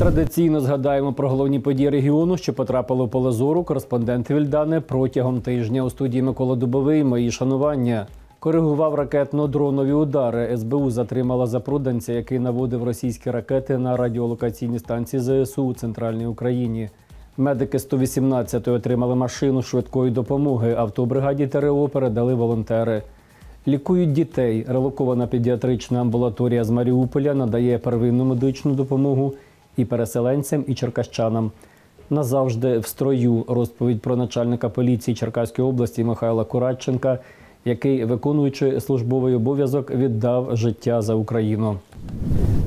Традиційно згадаємо про головні події регіону, що потрапили в поле зору. Кореспондент Вільдане протягом тижня у студії Микола Дубовий. Мої шанування. Коригував ракетно-дронові удари. СБУ затримала запруданця, який наводив російські ракети на радіолокаційні станції ЗСУ у центральній Україні. Медики 118-ї отримали машину швидкої допомоги. Автобригаді ТРО передали волонтери. Лікують дітей. Релокована педіатрична амбулаторія з Маріуполя надає первинну медичну допомогу і переселенцям, і черкащанам. Назавжди в строю розповідь про начальника поліції Черкаської області Михайла Курадченка, який, виконуючи службовий обов'язок, віддав життя за Україну.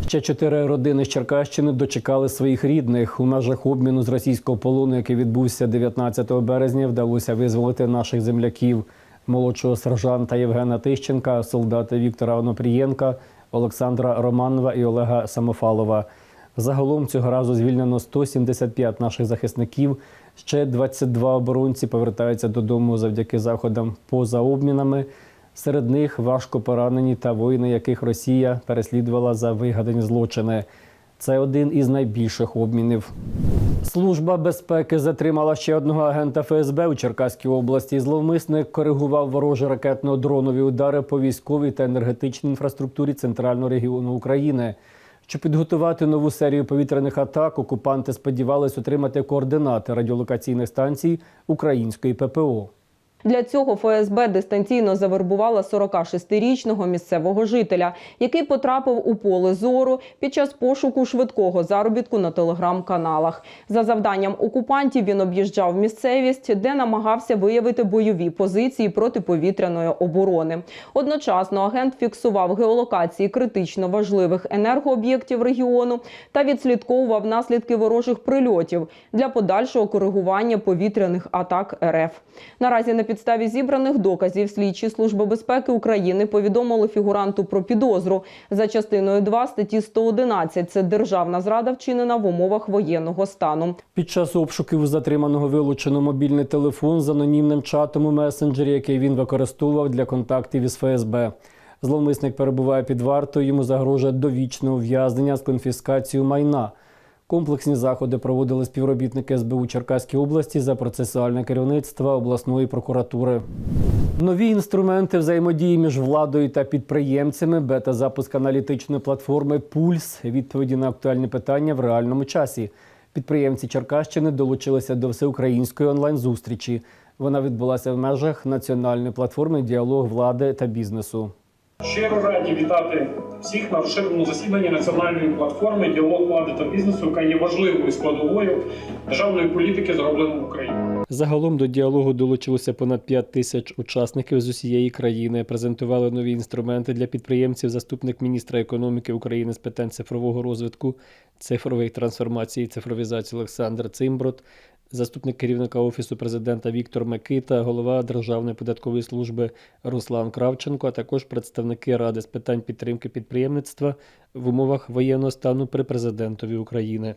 Ще чотири родини з Черкащини дочекали своїх рідних. У межах обміну з російського полону, який відбувся 19 березня, вдалося визволити наших земляків молодшого сержанта Євгена Тищенка, солдата Віктора Онопрієнка, Олександра Романова і Олега Самофалова. Загалом цього разу звільнено 175 наших захисників. Ще 22 оборонці повертаються додому завдяки заходам поза обмінами. Серед них важко поранені та воїни, яких Росія переслідувала за вигадані злочини. Це один із найбільших обмінів. Служба безпеки затримала ще одного агента ФСБ у Черкаській області. Зловмисник коригував ворожі ракетно-дронові удари по військовій та енергетичній інфраструктурі центрального регіону України. Щоб підготувати нову серію повітряних атак, окупанти сподівались отримати координати радіолокаційних станцій української ППО. Для цього ФСБ дистанційно завербувала 46-річного місцевого жителя, який потрапив у поле зору під час пошуку швидкого заробітку на телеграм-каналах. За завданням окупантів він об'їжджав місцевість, де намагався виявити бойові позиції протиповітряної оборони. Одночасно агент фіксував геолокації критично важливих енергооб'єктів регіону та відслідковував наслідки ворожих прильотів для подальшого коригування повітряних атак РФ. Наразі на підставі зібраних доказів слідчі служби безпеки України повідомили фігуранту про підозру за частиною 2 статті 111 – Це державна зрада вчинена в умовах воєнного стану. Під час обшуків затриманого вилучено мобільний телефон з анонімним чатом у месенджері, який він використовував для контактів із ФСБ. Зловмисник перебуває під вартою. Йому загрожує довічне ув'язнення з конфіскацією майна. Комплексні заходи проводили співробітники СБУ Черкаської області за процесуальне керівництво обласної прокуратури. Нові інструменти взаємодії між владою та підприємцями, бета-запуск аналітичної платформи Пульс, відповіді на актуальні питання в реальному часі. Підприємці Черкащини долучилися до всеукраїнської онлайн-зустрічі. Вона відбулася в межах національної платформи Діалог влади та бізнесу. Щиро раді вітати всіх на розширеному засіданні національної платформи діалог влади та бізнесу, яка є важливою складовою державної політики, зробленої в Україні. Загалом до діалогу долучилося понад 5 тисяч учасників з усієї країни. Презентували нові інструменти для підприємців. Заступник міністра економіки України з питань цифрового розвитку, цифрових трансформацій і цифровізації Олександр Цимброд, заступник керівника офісу президента Віктор Микита, голова Державної податкової служби Руслан Кравченко, а також представники ради з питань підтримки підприємництва в умовах воєнного стану при президентові України.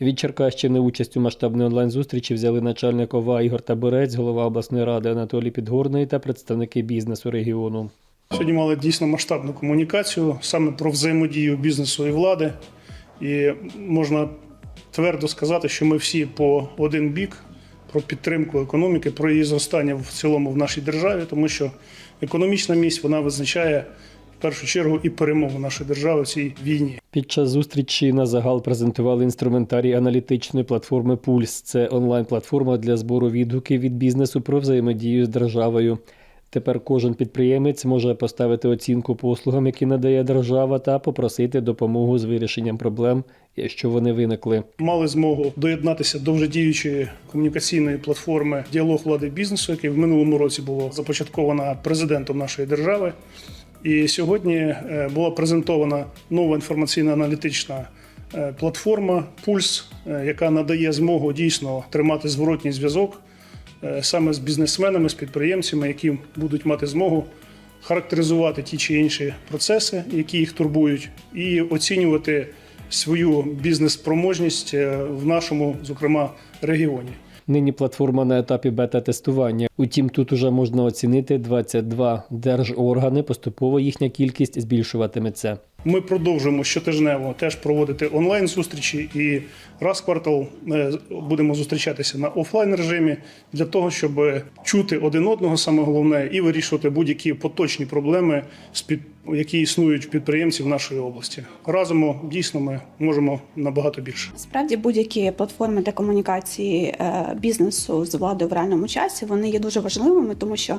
Від Черкащини участь у масштабній онлайн-зустрічі взяли начальник ОВА Ігор Таборець, голова обласної ради Анатолій Підгорний та представники бізнесу регіону. Сьогодні мали дійсно масштабну комунікацію саме про взаємодію бізнесу і влади. І можна твердо сказати, що ми всі по один бік про підтримку економіки, про її зростання в цілому в нашій державі, тому що економічна місць вона визначає в першу чергу і перемогу нашої держави в цій війні. Під час зустрічі на загал презентували інструментарій аналітичної платформи Пульс. Це онлайн-платформа для збору відгуків від бізнесу про взаємодію з державою. Тепер кожен підприємець може поставити оцінку послугам, які надає держава, та попросити допомогу з вирішенням проблем, якщо вони виникли. Мали змогу доєднатися до вже діючої комунікаційної платформи Діалог влади бізнесу, який в минулому році було започаткована президентом нашої держави. І сьогодні е, була презентована нова інформаційно-аналітична е, платформа Пульс, е, яка надає змогу дійсно тримати зворотній зв'язок саме з бізнесменами, з підприємцями, які будуть мати змогу характеризувати ті чи інші процеси, які їх турбують, і оцінювати свою бізнес-спроможність е, в нашому, зокрема, регіоні. Нині платформа на етапі бета-тестування. Утім, тут уже можна оцінити 22 держоргани. Поступово їхня кількість збільшуватиметься. Ми продовжуємо щотижнево теж проводити онлайн зустрічі і раз в квартал е, будемо зустрічатися на офлайн режимі для того, щоб чути один одного, саме головне, і вирішувати будь-які поточні проблеми, які існують в підприємців нашої області. Разом дійсно ми можемо набагато більше. Справді будь-які платформи для комунікації е, бізнесу з владою в реальному часі вони є дуже важливими, тому що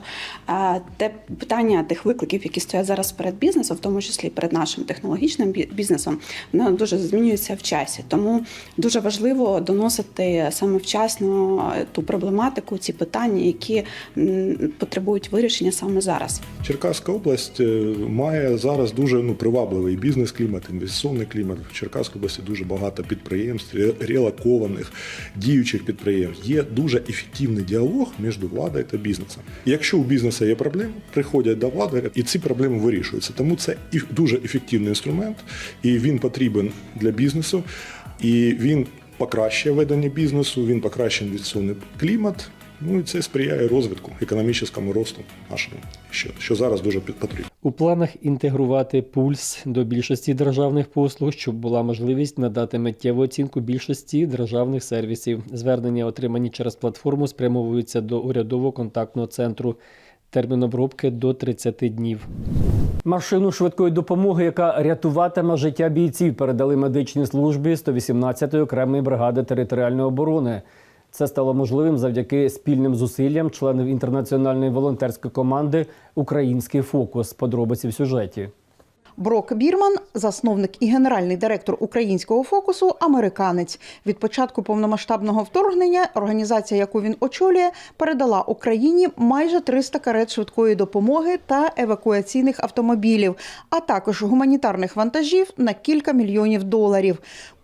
е, те питання тих викликів, які стоять зараз перед бізнесом, в тому числі перед нашим технологічним бізнесом, воно дуже змінюється в часі. Тому дуже важливо доносити саме вчасно е, ту проблематику, ці питання, які потребують вирішення саме зараз. Черкаська область е, має зараз дуже ну, привабливий бізнес-клімат, інвестиційний клімат. В Черкаській області дуже багато підприємств, ре- релокованих, діючих підприємств. Є дуже ефективний діалог між владою та бізнесом. Якщо у бізнесу є проблеми, приходять до влади і ці проблеми вирішуються. Тому це дуже ефективний інструмент, і він потрібен для бізнесу, і він покращує ведення бізнесу, він покращує інвестиційний клімат. Ну і це сприяє розвитку, економічному росту нашому, що, що зараз дуже потрібно. У планах інтегрувати пульс до більшості державних послуг, щоб була можливість надати миттєву оцінку більшості державних сервісів. Звернення, отримані через платформу, спрямовуються до урядово контактного центру. Термін обробки до 30 днів. Машину швидкої допомоги, яка рятуватиме життя бійців, передали медичній службі 118-ї окремої бригади територіальної оборони. Це стало можливим завдяки спільним зусиллям членів інтернаціональної волонтерської команди Український фокус. Подробиці в сюжеті. Брок Бірман, засновник і генеральний директор українського фокусу, американець. Від початку повномасштабного вторгнення організація, яку він очолює, передала Україні майже 300 карет швидкої допомоги та евакуаційних автомобілів, а також гуманітарних вантажів на кілька мільйонів доларів.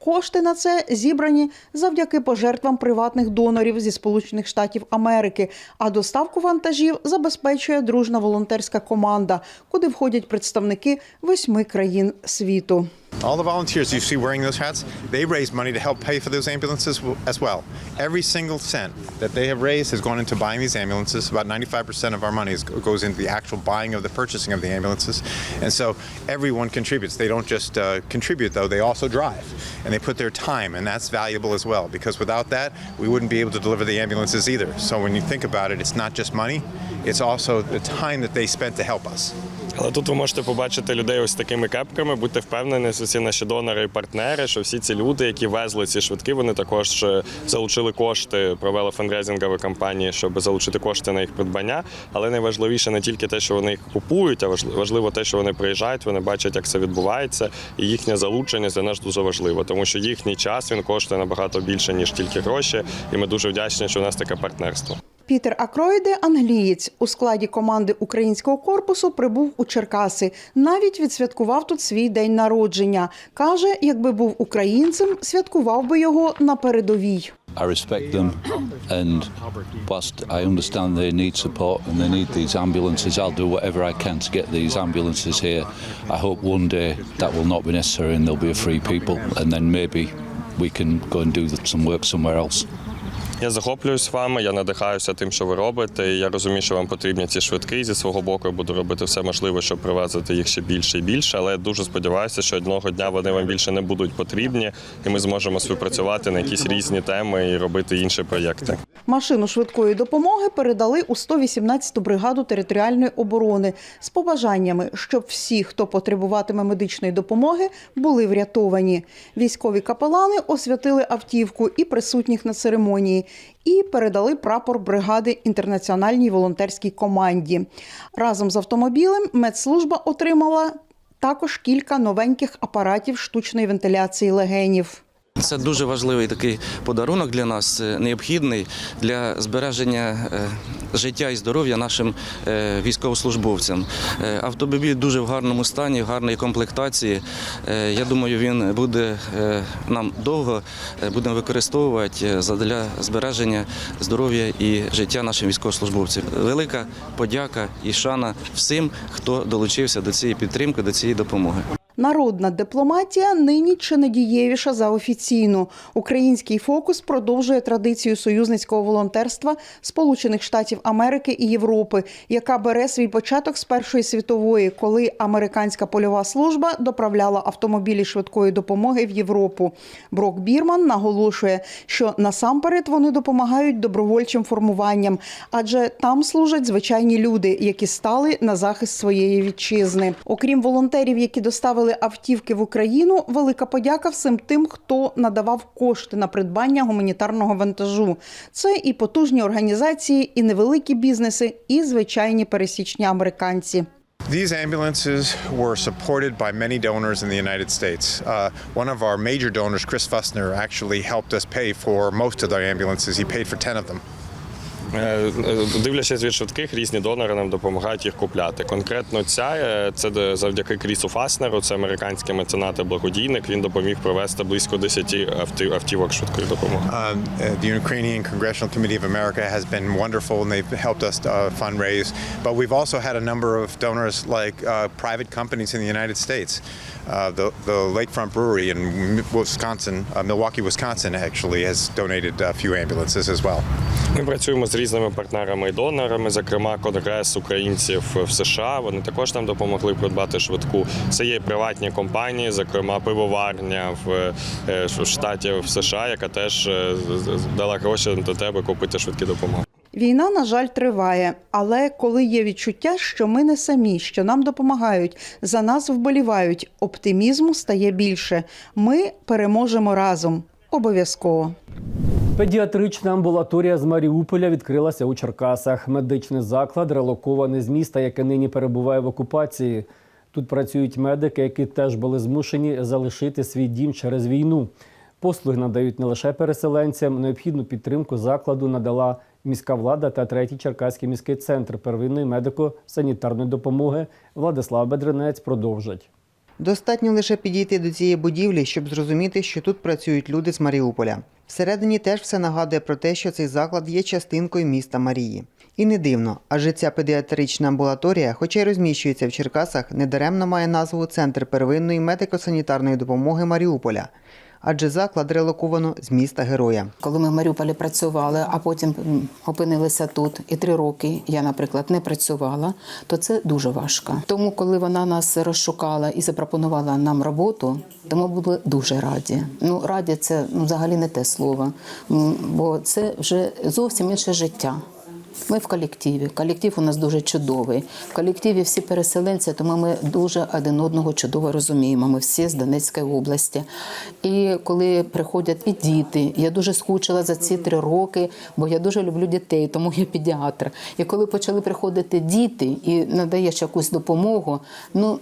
Кошти на це зібрані завдяки пожертвам приватних донорів зі Сполучених Штатів Америки. А доставку вантажів забезпечує дружна волонтерська команда, куди входять представники восьми країн світу. All the volunteers you see wearing those hats, they raise money to help pay for those ambulances w- as well. Every single cent that they have raised has gone into buying these ambulances. About 95% of our money is, goes into the actual buying of the purchasing of the ambulances. And so everyone contributes. They don't just uh, contribute, though, they also drive. And they put their time, and that's valuable as well, because without that, we wouldn't be able to deliver the ambulances either. So when you think about it, it's not just money, it's also the time that they spent to help us. Але тут ви можете побачити людей ось такими кепками. Будьте впевнені, ці наші донори і партнери, що всі ці люди, які везли ці швидки, вони також е, залучили кошти, провели фандрейзингові кампанії, щоб залучити кошти на їх придбання. Але найважливіше не тільки те, що вони їх купують, а важли- важливо те, що вони приїжджають, вони бачать, як це відбувається, і їхнє залучення для нас дуже важливо, тому що їхній час він коштує набагато більше ніж тільки гроші. І ми дуже вдячні, що у нас таке партнерство. Пітер Акроїде, англієць, у складі команди українського корпусу прибув у Черкаси. Навіть відсвяткував тут свій день народження. Каже, якби був українцем, святкував би його на передовій. I respect them, and whilst I understand they need support and they need these ambulances, I'll do whatever I can to get these ambulances here. I hope one day that will not be necessary and there'll be a free people, and then maybe we can go and do some work somewhere else. Я захоплююсь вами, я надихаюся тим, що ви робите. і Я розумію, що вам потрібні ці швидкі. Зі свого боку я буду робити все можливе, щоб привезти їх ще більше і більше. Але я дуже сподіваюся, що одного дня вони вам більше не будуть потрібні, і ми зможемо співпрацювати на якісь різні теми і робити інші проєкти. Машину швидкої допомоги передали у 118-ту бригаду територіальної оборони з побажаннями, щоб всі, хто потребуватиме медичної допомоги, були врятовані. Військові капелани освятили автівку і присутніх на церемонії. І передали прапор бригади інтернаціональній волонтерській команді. Разом з автомобілем медслужба отримала також кілька новеньких апаратів штучної вентиляції легенів. Це дуже важливий такий подарунок для нас, е, необхідний для збереження е, життя і здоров'я нашим е, військовослужбовцям. Автомобіль дуже в гарному стані, в гарній комплектації. Я думаю, він буде нам довго будемо використовувати для збереження здоров'я і життя нашим військовослужбовцям. Велика подяка і шана всім, хто долучився до цієї підтримки, до цієї допомоги. Народна дипломатія нині чи не дієвіша за офіційну. Український фокус продовжує традицію союзницького волонтерства Сполучених Штатів Америки і Європи, яка бере свій початок з Першої світової, коли американська польова служба доправляла автомобілі швидкої допомоги в Європу. Брок Бірман наголошує, що насамперед вони допомагають добровольчим формуванням, адже там служать звичайні люди, які стали на захист своєї вітчизни. Окрім волонтерів, які доставили автівки в Україну, велика подяка всім тим, хто надавав кошти на придбання гуманітарного вантажу. Це і потужні організації, і невеликі бізнеси, і звичайні пересічні американці. These ambulances were supported by many donors in the United States. Uh, one of our major donors, Chris Fussner, actually helped us pay for most of their ambulances. He paid for 10 of them. Е, е, Дивлячись від швидких, різні донори нам допомагають їх купляти. Конкретно ця е, це завдяки Крісу Фаснеру, це американський меценат і благодійник. Він допоміг провести близько 10 автівок швидкої допомоги. Um, uh, the Ukrainian Congressional Committee of America has been wonderful and they've helped us uh, fundraise. But we've also had a number of donors like uh, private companies in the United States. Uh, the, the Lakefront Brewery in Wisconsin, uh, Milwaukee, Wisconsin, actually has donated a few ambulances as well. Ми працюємо з різними партнерами і донорами, зокрема Конгрес українців в США. Вони також нам допомогли придбати швидку. Це є приватні компанії, зокрема пивоварня в е, в штаті в США, яка теж е, з- з- дала гроші до тебе купити швидкі допомоги. Війна, на жаль, триває, але коли є відчуття, що ми не самі, що нам допомагають, за нас вболівають, оптимізму стає більше. Ми переможемо разом. Обов'язково. Педіатрична амбулаторія з Маріуполя відкрилася у Черкасах. Медичний заклад релокований з міста, яке нині перебуває в окупації. Тут працюють медики, які теж були змушені залишити свій дім через війну. Послуги надають не лише переселенцям, необхідну підтримку закладу надала міська влада та третій Черкаський міський центр первинної медико-санітарної допомоги. Владислав Бедренець продовжить. Достатньо лише підійти до цієї будівлі, щоб зрозуміти, що тут працюють люди з Маріуполя. Всередині теж все нагадує про те, що цей заклад є частинкою міста Марії. І не дивно, адже ця педіатрична амбулаторія, хоча й розміщується в Черкасах, недаремно має назву Центр первинної медико-санітарної допомоги Маріуполя. Адже заклад релоковано з міста Героя. Коли ми в Маріуполі працювали, а потім опинилися тут, і три роки я, наприклад, не працювала, то це дуже важко. Тому, коли вона нас розшукала і запропонувала нам роботу, то ми були дуже раді. Ну, раді це ну, взагалі не те слово, бо це вже зовсім інше життя. Ми в колективі. Колектив у нас дуже чудовий. В колективі всі переселенці, тому ми дуже один одного чудово розуміємо. Ми всі з Донецької області. І коли приходять і діти, я дуже скучила за ці три роки, бо я дуже люблю дітей, тому я педіатр. І коли почали приходити діти і надаєш якусь допомогу, ну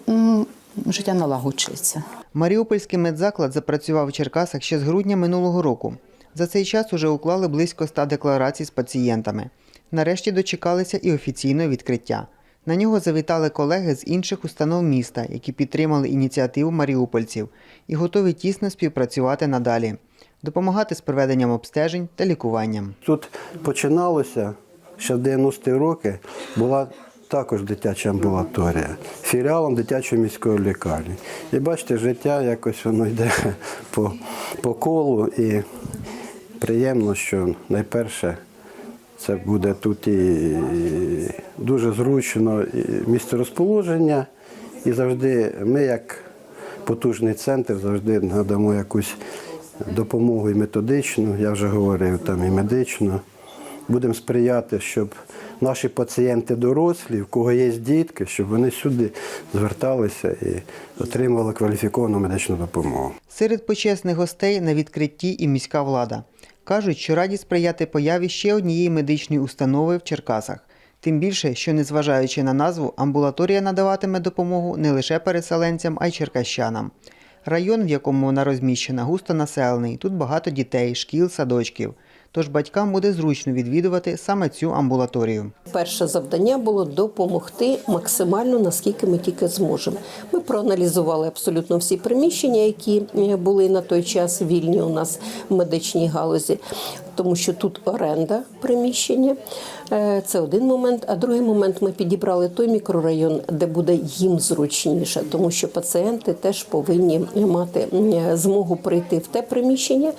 життя налагоджується. Маріупольський медзаклад запрацював в Черкасах ще з грудня минулого року. За цей час уже уклали близько ста декларацій з пацієнтами. Нарешті дочекалися і офіційного відкриття. На нього завітали колеги з інших установ міста, які підтримали ініціативу маріупольців і готові тісно співпрацювати надалі, допомагати з проведенням обстежень та лікуванням. Тут починалося ще в 90-ті роки, була також дитяча амбулаторія, філіалом дитячої міської лікарні. І бачите, життя якось воно йде по, по колу, і приємно, що найперше це буде тут і дуже зручно і місце розположення, і завжди ми, як потужний центр, завжди надамо якусь допомогу і методичну, я вже говорив там і медичну. Будемо сприяти, щоб наші пацієнти дорослі, в кого є дітки, щоб вони сюди зверталися і отримували кваліфіковану медичну допомогу. Серед почесних гостей на відкритті і міська влада. Кажуть, що раді сприяти появі ще однієї медичної установи в Черкасах. Тим більше, що незважаючи на назву, амбулаторія надаватиме допомогу не лише переселенцям, а й черкащанам. Район, в якому вона розміщена, густо населений. Тут багато дітей, шкіл, садочків. Тож батькам буде зручно відвідувати саме цю амбулаторію. Перше завдання було допомогти максимально наскільки ми тільки зможемо. Ми проаналізували абсолютно всі приміщення, які е, були на той час вільні у нас в медичній галузі. Тому що тут оренда приміщення. Е, Це один момент. А другий момент ми підібрали той мікрорайон, де буде їм зручніше, тому що пацієнти теж повинні мати змогу прийти в те приміщення,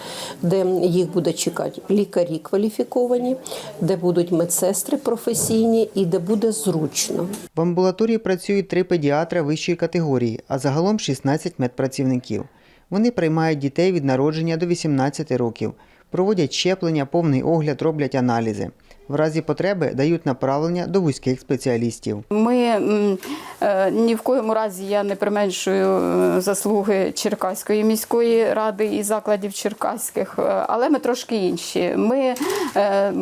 де їх буде чекати лікарі кваліфіковані, де будуть медсестри професійні і де буде зручно. В амбулаторії працюють три педіатра вищої категорії, а загалом 16 медпрацівників. Вони приймають дітей від народження до 18 років, проводять щеплення, повний огляд, роблять аналізи. В разі потреби дають направлення до вузьких спеціалістів. Ми е, ні в коєму разі я не применшую е, заслуги Черкаської міської ради і закладів черкаських, е, але ми трошки інші. Ми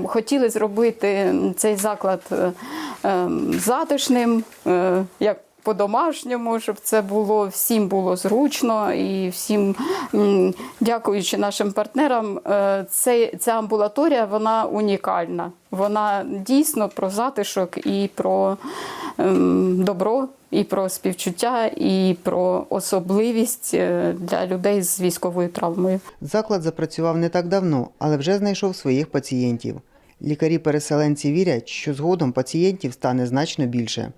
хотіли зробити цей заклад затишним, як по-домашньому, щоб це було всім було зручно і всім, дякуючи нашим партнерам, е, цей, ця амбулаторія вона унікальна. Вона дійсно про затишок і про ем, добро, і про співчуття, і про особливість е, для людей з військовою травмою. Заклад запрацював не так давно, але вже знайшов своїх пацієнтів. Лікарі-переселенці вірять, що згодом пацієнтів стане значно більше.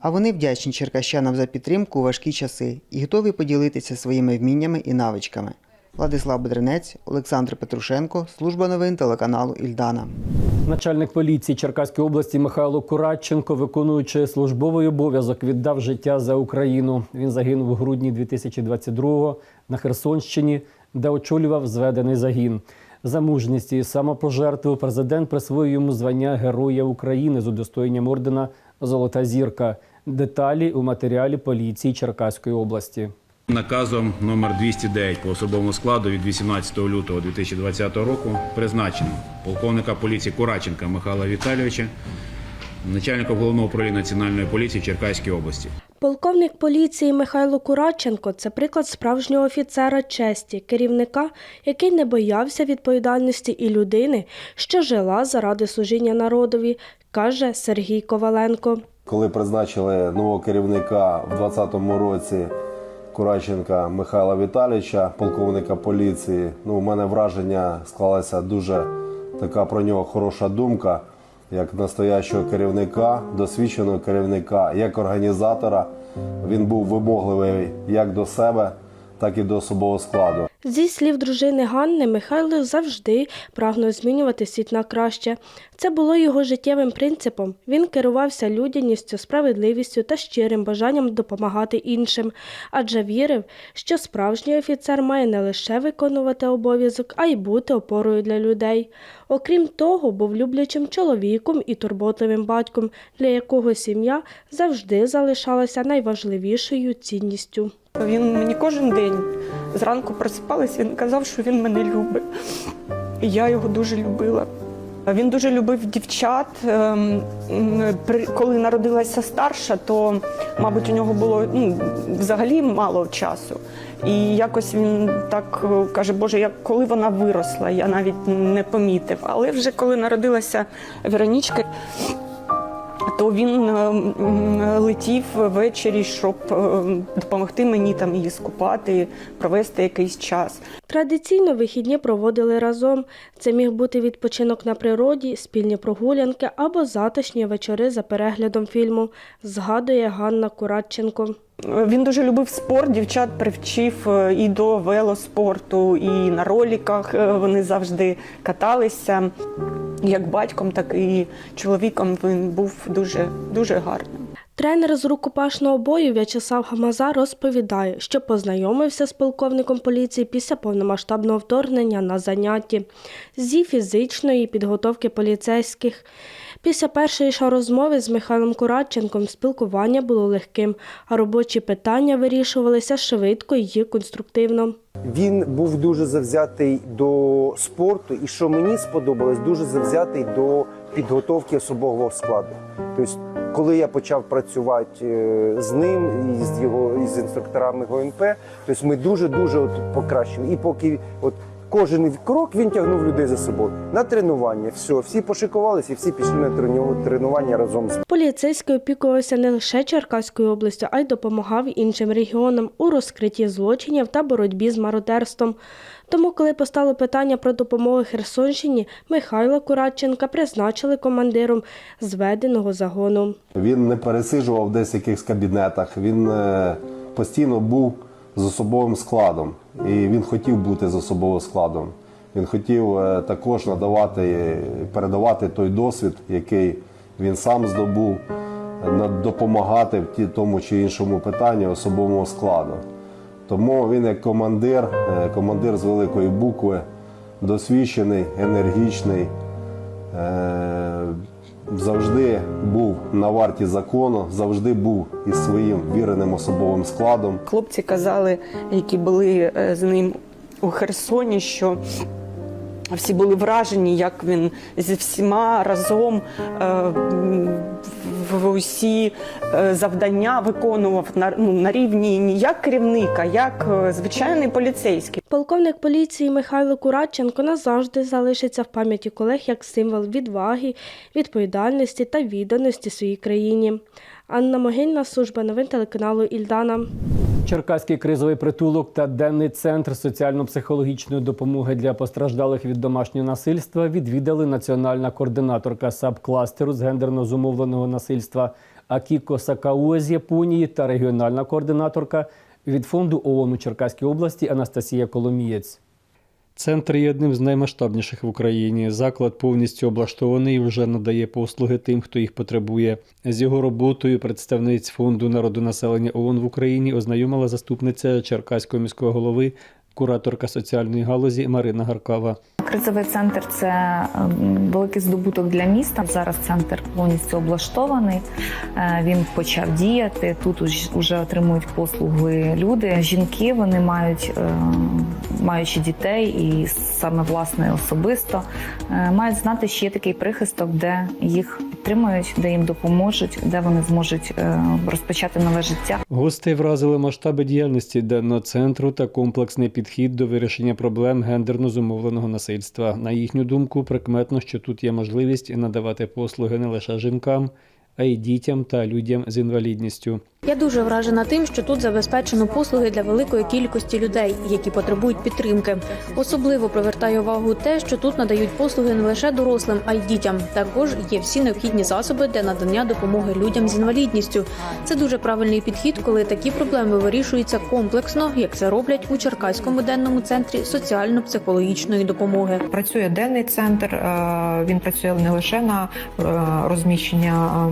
А вони вдячні черкащанам за підтримку у важкі часи і готові поділитися своїми вміннями і навичками. Владислав Бедренець, Олександр Петрушенко, служба новин телеканалу Ільдана. Начальник поліції Черкаської області Михайло Куратченко, виконуючи службовий обов'язок, віддав життя за Україну. Він загинув у грудні 2022-го на Херсонщині, де очолював зведений загін. За мужність і самопожертву президент присвоїв йому звання Героя України з удостоєнням ордена Золота зірка. Деталі у матеріалі поліції Черкаської області. Наказом номер 209 по особовому складу від 18 лютого 2020 року призначено полковника поліції Кураченка Михайла Віталійовича, начальника головного управління національної поліції в Черкаській області. Полковник поліції Михайло Кураченко це приклад справжнього офіцера честі, керівника, який не боявся відповідальності і людини, що жила заради служіння народові, каже Сергій Коваленко. Коли призначили нового керівника в 2020 році Кураченка Михайла Віталійовича, полковника поліції, ну, у мене враження склалася дуже така про нього хороша думка, як настоящого керівника, досвідченого керівника, як організатора. Він був вимогливий як до себе, так і до особового складу. Зі слів дружини Ганни, Михайло завжди прагнув змінювати світ на краще. Це було його життєвим принципом. Він керувався людяністю, справедливістю та щирим бажанням допомагати іншим, адже вірив, що справжній офіцер має не лише виконувати обов'язок, а й бути опорою для людей. Окрім того, був люблячим чоловіком і турботливим батьком, для якого сім'я завжди залишалася найважливішою цінністю. Він мені кожен день зранку просипалася, він казав, що він мене любить. І я його дуже любила. Він дуже любив дівчат. Ем, Коли народилася старша, то, мабуть, у нього було ну, взагалі мало часу. І якось він так е, каже, Боже, як коли вона виросла, я навіть не помітив. Але вже коли народилася Веронічка, то він е, летів ввечері, щоб е, допомогти мені там її скупати, провести якийсь час. Традиційно вихідні проводили разом. Це міг бути відпочинок на природі, спільні прогулянки або затишні вечори за переглядом фільму, згадує Ганна Куратченко. Він дуже любив спорт, дівчат привчив е, і до велоспорту, і на роліках е, вони завжди каталися. Як батьком, так і чоловіком він був дуже, дуже гарним. Тренер з рукопашного бою В'ячеслав Гамаза розповідає, що познайомився з полковником поліції після повномасштабного вторгнення на занятті зі фізичної підготовки поліцейських. Після першої ж розмови з Михайлом Куратченком спілкування було легким, а робочі питання вирішувалися швидко і конструктивно. Він був дуже завзятий до спорту, і що мені сподобалось, дуже завзятий до підготовки особового складу. Тобто, коли я почав працювати е, з ним і з його і з інструкторами ГОНП, тобто ми дуже дуже от покращили. І поки от кожен крок він тягнув людей за собою на тренування. Все, всі пошикувалися і всі пішли на трену- тренування разом з Поліцейський опікувався не лише Черкаською областю, а й допомагав іншим регіонам у розкритті злочинів та боротьбі з мародерством. Тому, коли постало питання про допомогу Херсонщині, Михайла Курадченка призначили командиром зведеного загону. Він не пересиджував десь в якихось кабінетах, він е, постійно був з особовим складом. І він хотів бути з особовим складом. Він хотів е, також надавати, передавати той досвід, який він сам здобув, допомагати в тому чи іншому питанні особовому складу. Тому він як командир, е, командир з великої букви, досвідчений, енергічний, е, завжди був на варті закону, завжди був із своїм віреним особовим складом. Хлопці казали, які були е, з ним у Херсоні, що всі були вражені, як він зі всіма разом усі е, завдання виконував на, ну, на рівні не як керівника, як е, звичайний поліцейський. Полковник поліції Михайло Кураченко назавжди залишиться в пам'яті колег як символ відваги, відповідальності та відданості своїй країні. Анна Могильна, служба новин телеканалу Ільдана. Черкаський кризовий притулок та денний центр соціально-психологічної допомоги для постраждалих від домашнього насильства відвідали національна координаторка САБ-кластеру з гендерно зумовленого насильства Акіко Сакауе з Японії та регіональна координаторка від фонду ООН у Черкаській області Анастасія Коломієць. Центр є одним з наймасштабніших в Україні. Заклад повністю облаштований і вже надає послуги тим, хто їх потребує. З його роботою представниць фонду народонаселення ООН в Україні ознайомила заступниця Черкаського міського голови, кураторка соціальної галузі Марина Гаркава. Кризовий центр це ем, великий здобуток для міста. Зараз центр повністю облаштований. Е, Він почав діяти. Тут уже отримують послуги люди. Жінки вони мають, е, маючи дітей, і саме власне особисто, е, мають знати, що є такий прихисток, де їх підтримують, де їм допоможуть, де вони зможуть розпочати нове життя. Гостей вразили масштаби діяльності денного центру та комплексний підхід до вирішення проблем гендерно зумовленого насильства. На їхню думку, прикметно, що тут є можливість надавати послуги не лише жінкам, а й дітям та людям з інвалідністю. Я дуже вражена тим, що тут забезпечено послуги для великої кількості людей, які потребують підтримки. Особливо привертає увагу те, що тут надають послуги не лише дорослим, а й дітям. Також є всі необхідні засоби для надання допомоги людям з інвалідністю. Це дуже правильний підхід, коли такі проблеми вирішуються комплексно, як це роблять у Черкаському денному центрі соціально-психологічної допомоги. Працює денний центр. е, Він працює не лише на е, розміщення.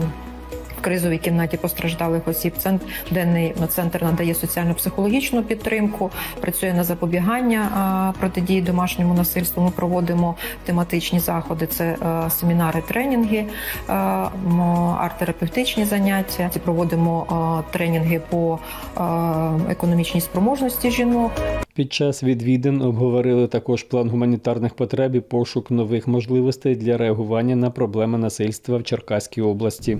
Кризовій кімнаті постраждалих осіб центр денний центр надає соціально-психологічну підтримку, працює на запобігання протидії домашньому насильству. Ми проводимо тематичні заходи. Це е, семінари, тренінги, е, арт-терапевтичні заняття. Проводимо е, тренінги по економічній спроможності жінок. Під час відвідин обговорили також план гуманітарних потреб і пошук нових можливостей для реагування на проблеми насильства в Черкаській області.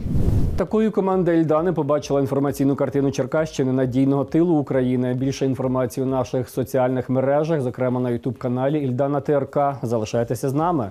Такою команда Ільдани побачила інформаційну картину Черкащини надійного тилу України. Більше інформації у наших соціальних мережах, зокрема на Ютуб каналі Ільдана ТРК. Залишайтеся з нами.